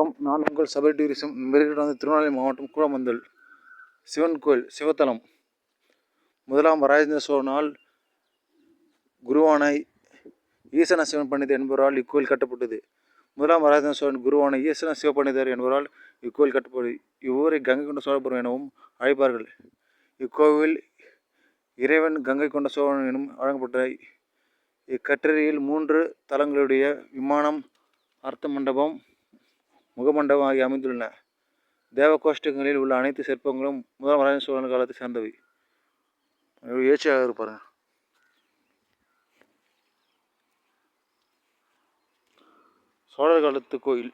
வணக்கம். நான் உங்கள் சபரி டூரிசம் வந்து திருவண்ணாமலை மாவட்டம் கூழமந்தல் சிவன் கோயில் சிவத்தலம். முதலாம் ராஜேந்திர சோழனால் குருவானை ஈசன சிவன் பண்டிதர் என்பவரால் இக்கோயில் கட்டப்பட்டது. முதலாம் ராஜேந்திர சோழன் குருவான ஈசன சிவபண்டிதர் என்பவரால் இக்கோயில் கட்டப்பட்டது. இவ்வூரை கங்கை கொண்ட சோழபுரம் எனவும் அழைப்பார்கள். இக்கோவில் இறைவன் கங்கை கொண்ட சோழன் எனும் வழங்கப்பட்ட இக்கட்டுரையில் மூன்று தலங்களுடைய விமானம் அர்த்த மண்டபம் முகமண்டபம் ஆகிய அமைந்துள்ளன. தேவகோஷ்டங்களில் உள்ள அனைத்து சிற்பங்களும் முதலாம் ராஜேந்திர சோழன் காலத்தை சேர்ந்தவை. ஏச்சியாக இருப்பாருங்க சோழர் காலத்து கோயில்.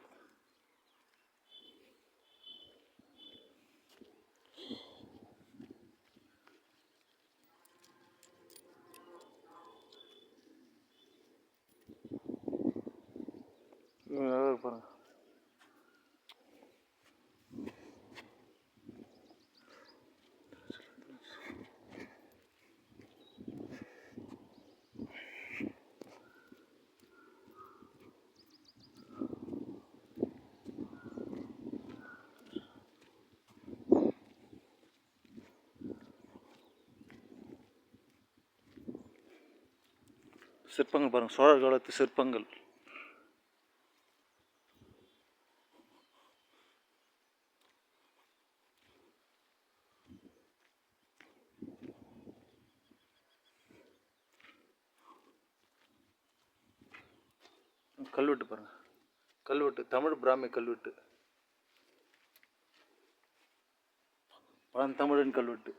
சிற்பங்கள் பாருங்கள் சோழர் காலத்து சிற்பங்கள். கல்வெட்டு பாருங்கள் கல்வெட்டு தமிழ் பிராமி கல்வெட்டு. பழந்தமிழன் கல்வெட்டு.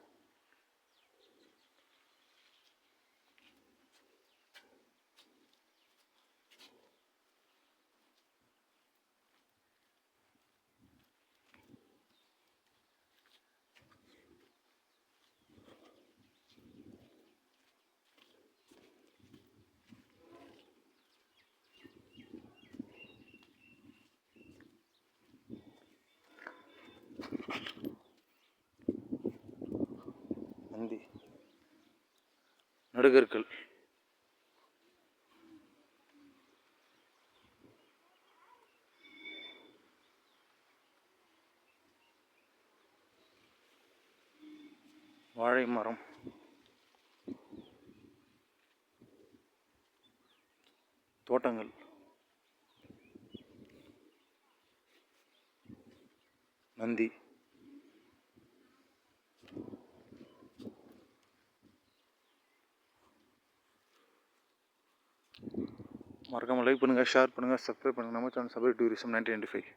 நந்தி நடுகற்கள் வாழை மரம். தோட்டங்கள். நந்தி மறக்காமல் லைக் பண்ணுங்கள் ஷேர் பண்ணுங்கள் சப்ஸ்கிரைப் பண்ணுங்கள் நம்ம channel Sabari tourism nineteen ninety five